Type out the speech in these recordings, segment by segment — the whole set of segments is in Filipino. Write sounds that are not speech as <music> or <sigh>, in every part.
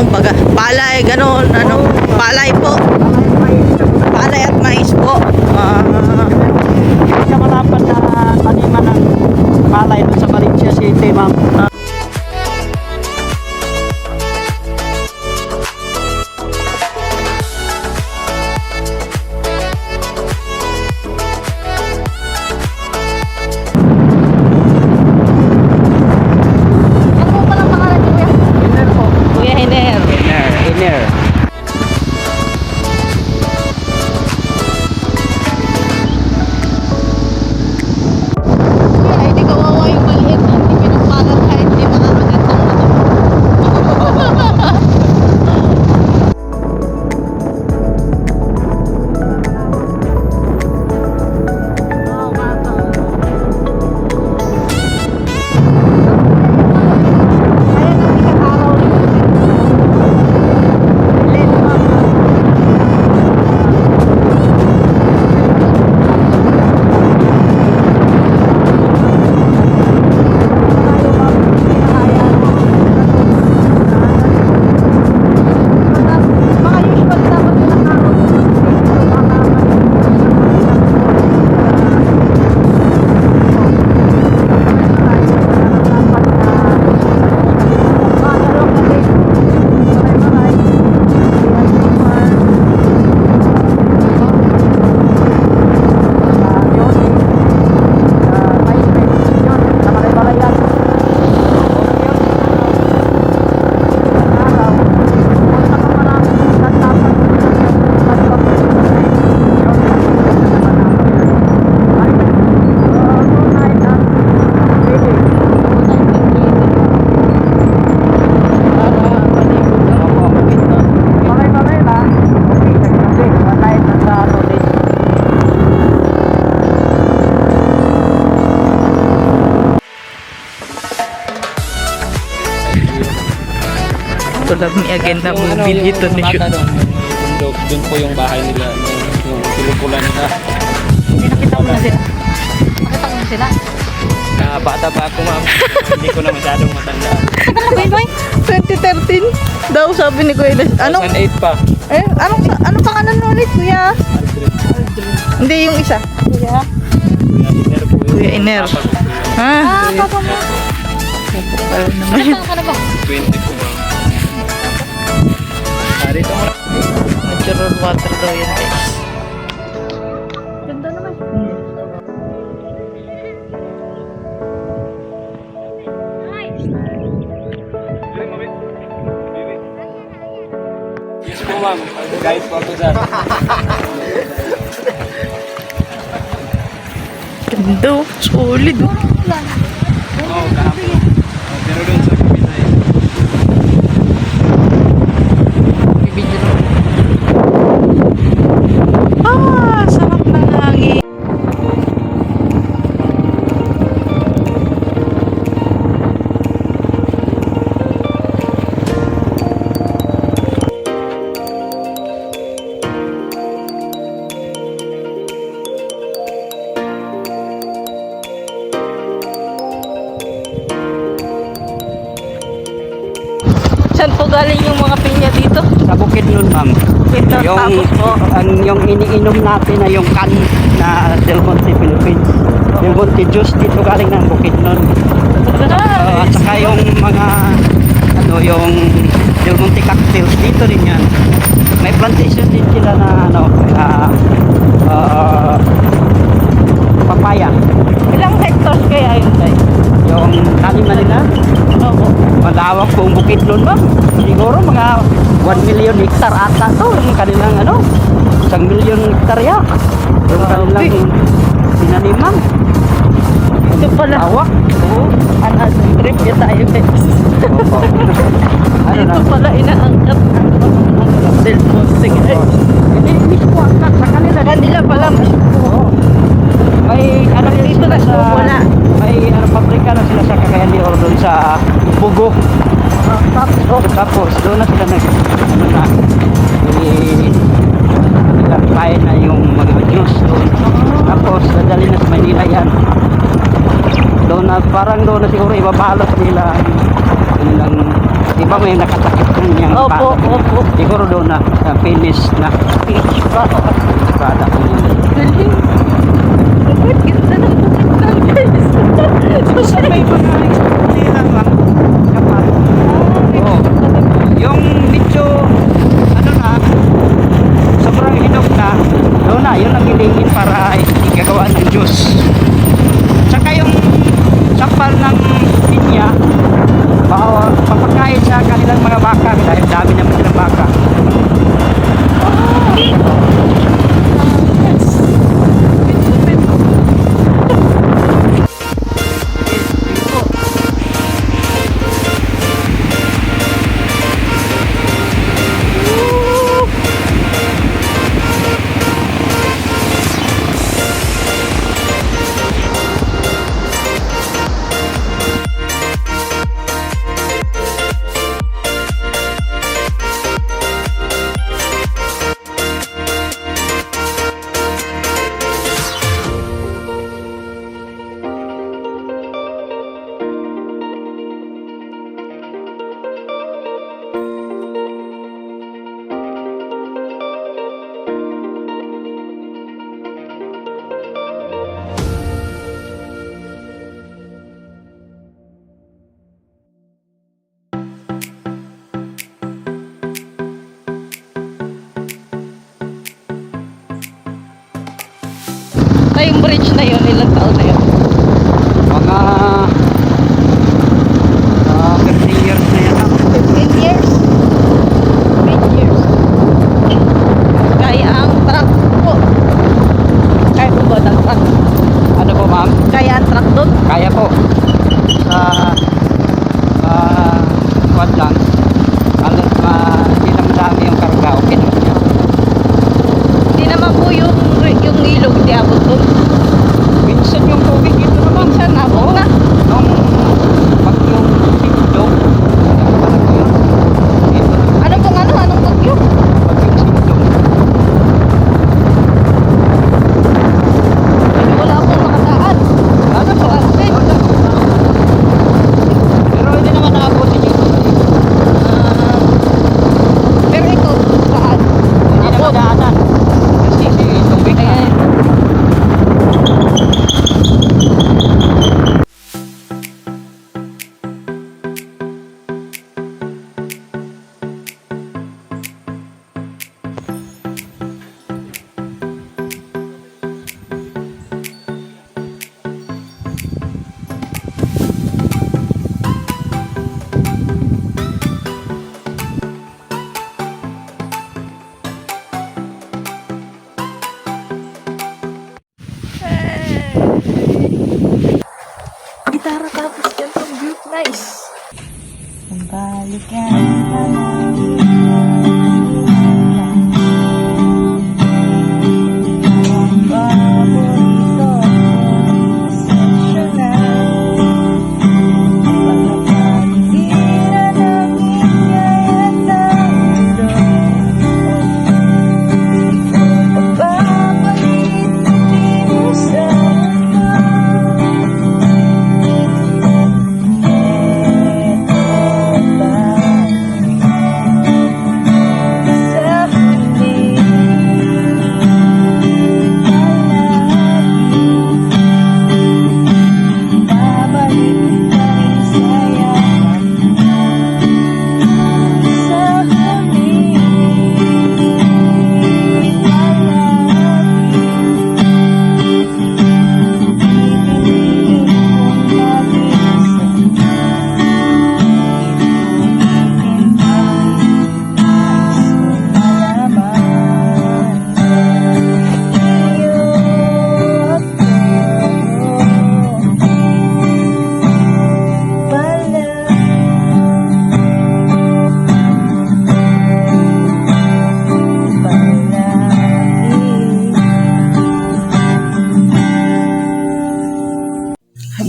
kumbaga. Palay, ganun, ano, palay po. Tulad ni agenda mo, ano, bilhin ito ni Makata doon, yung bundok, po yung bahay nila, yung, yung pinupulan nila. Hindi nakita mo na sila. Nakita mo na sila. Ah, bata pa ako ma'am, <laughs> hindi ko na masyadong matanda. Tagal na ba yun, boy? 2013 daw sabi ni Kuya. Ines. Anong, 2008 pa. eh, anong, anong pangalan mo ulit, Kuya? Hindi, yung isa. Kuya? Kuya Iner po yun. Kuya Iner. Ko. Ha? Ah, papa mo. Ilan ka na ba? 20 po dito mo Natural water daw yan, guys. Ganda naman. Ma'am, guys ako dyan. Ganda, solid. oh. Mga pinya dito? Sa bukid nun, ma'am. Ito, Yung, tapos po. ang, yung iniinom natin na yung can na Del Monte Philippines. Del Monte juice dito galing ng bukid nun. <laughs> Uh, at saka yung mga ano yung Del Monte cocktails dito rin yan. May plantation din sila na ano na uh, papaya. Ilang hectares kaya yun, Tay? Yung taniman nila. Oo. Malawak po ang bukid nun ba? Siguro mga 1 million hectare ata to yung kanilang ano. Isang million hectare ya. Yung kanilang sinaniman. Ito pala. Lawak. Oo. Ano, trip niya tayo, guys. Opo. <laughs> ano? Ito pala inaangkat Del Monte, guys. Hindi, mismo angkat sa kanila. Kanila pala. Oo. May ano dito na sa Wala. Ano, na nagpaprika na sila sa kakayali or doon sa ah, Bugo. Tapos, oh. tapos doon na sila nag ano na nagpapain na yung mga juice doon. Tapos dadali na sa Manila yan. Doon na parang doon na siguro ibabalot nila nilang di ba may nakatakip kung niyang opo, pala opo. siguro doon na uh, finish na. Finish product oh. finish product galing. Proszę my pomagać.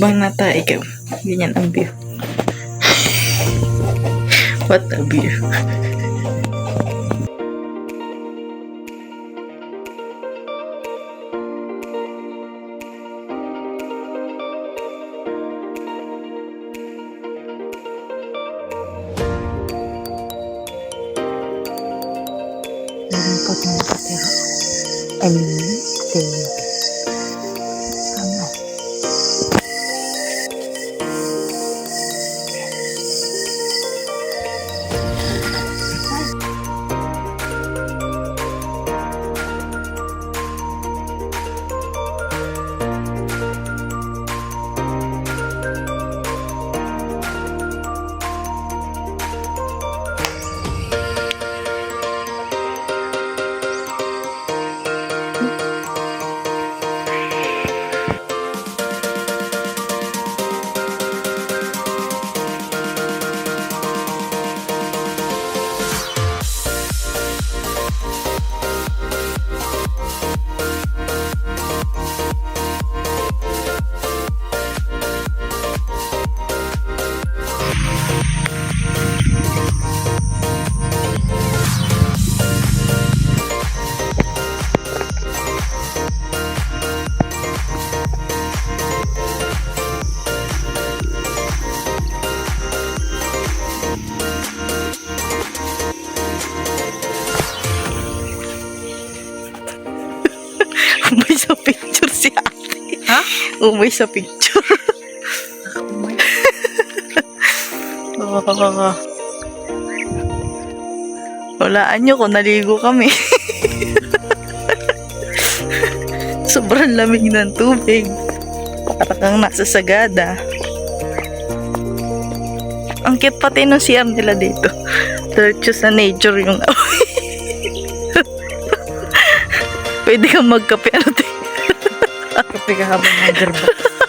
Banata ikaw. Ganyan ang view. <laughs> What a view. Sa picture si ate. Ha? Umay sa picture. oh. Walaan nyo kung naligo kami. Sobrang lamig ng tubig. Para kang nasa sagada. Ang cute pati ng CR nila dito. Diretso sa nature yung <laughs> Pwede kang magkape. Ano te? Kape ka habang nagdarba. No,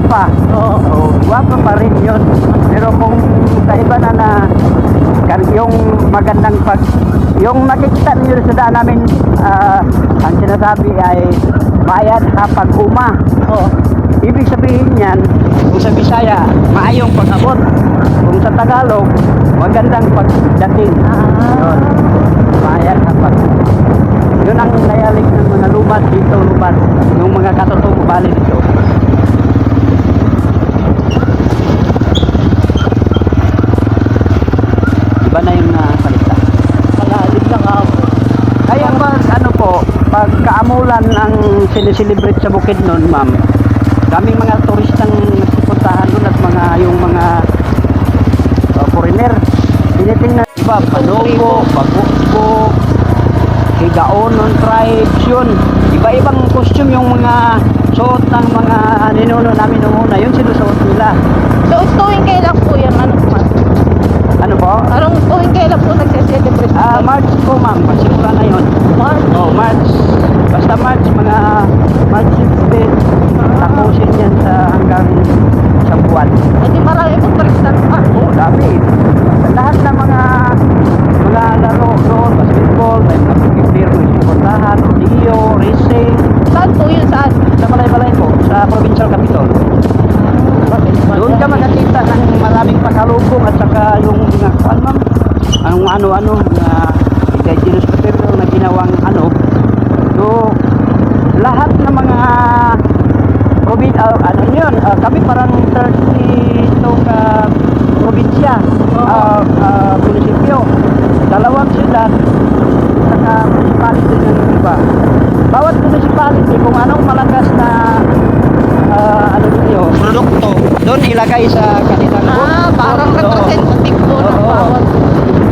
gwapa. Oo. Oh, gwapa pa rin yun. Pero kung sa iba na na yung magandang pag yung nakikita niyo sa daan namin ah, ang sinasabi ay bayad kapag uma. Oo. Ibig sabihin yan, kung sa Bisaya, maayong pag-abot. Kung sa Tagalog, magandang pagdating. Yun. Bayad kapag. Yun ang nayalik ng mga lumad dito, lumad. Yung mga katotoong bali dito. Iba na yung uh, salita. Malalim na nga ako. Kaya pag ano po, pag kaamulan ang sineselebrate sa bukid noon, ma'am, daming mga turistang nagpupuntahan doon at mga yung mga uh, foreigner. Tinitingnan iba, Panogo, Pagukbo, Higaonon tribes yun. Iba-ibang costume yung mga suot ng mga ninuno namin noong una. Yun sinusuot nila. So, tuwing kailan po yan? Ano? Anong tuwing kailan po nagse-celebrate? Ah, March po ma'am, pasimula na yun. March. Oh, March. Basta March, mga March 16. Tapusin yan sa hanggang sa buwan. Eh di marami po turista pa. Oh, dami. Lahat ng mga mga laro doon, basketball, may mga pagkikir, may pupuntahan, rodeo, racing. Saan po yun? Saan? Sa Balay-Balay po, sa provincial capital. Doon ka makakita ng maraming pakalubong saka yung mga kuan ma'am. Anong ano-ano na indigenous material na ginawang ano. So, lahat ng mga provin ah, ano yun, ah, kami parang 32 tatlong ah, probinsya, ah, ah, munisipyo. Dalawang syudad, saka municipality ng iba. Bawat municipality, kung anong malakas na ah, ano niyo, produkto, doon ilagay sa kanilang Ah, parang Oo. representative po ng Oo. bawat.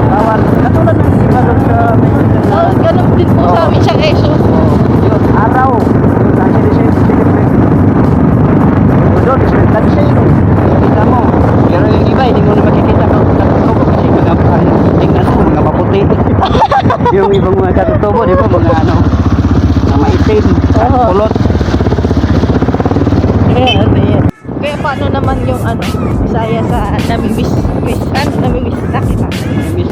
Bawat, katulad ng iba doon sa Maynila na Oh, ganun din po sa amin sa Quezon. yun, araw. Yun, ang sinisip, sinisip. O doon, straight na design. Kita mo. Pero yung iba, hindi mo na makikita ka katutubo kasi mga, ano, tingnan mo, mga maputi. yung ibang mga katutubo, di ba, mga ano, na maitim, Oo. kulot. Kaya, ano yan. Kaya paano naman yung ano, Bisaya sa namimiss, miss, ano, namimiss na kita. Miss,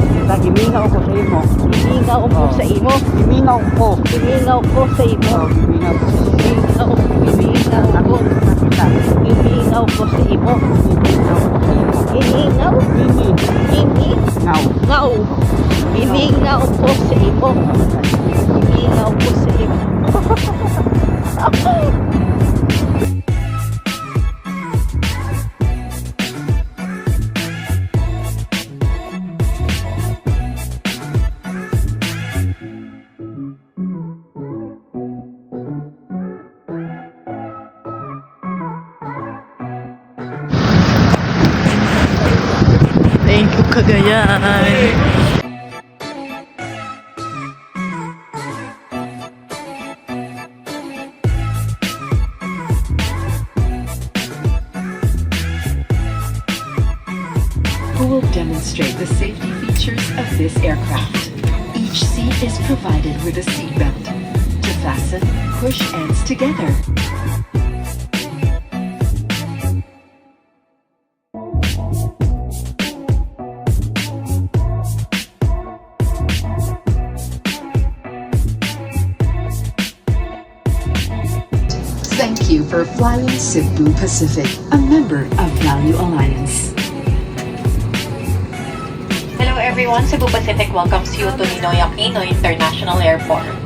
gimingaw ko sa imo. Himingaw po Oo. sa imo. Gimingaw ko. Himingaw po sa imo. Oh, gimingaw ko. Himingaw, himingaw Ako, po. nakita. Himingaw po sa imo. Gimingaw. Himingaw, Gini. himingaw. Ngaw. Himingaw po sa imo. Himingaw po sa imo. Thank you, Cagayan. Together. Thank you for flying Cebu Pacific, a member of Value Alliance. Hello everyone, Cebu Pacific welcomes you to Ninoy Aquino International Airport.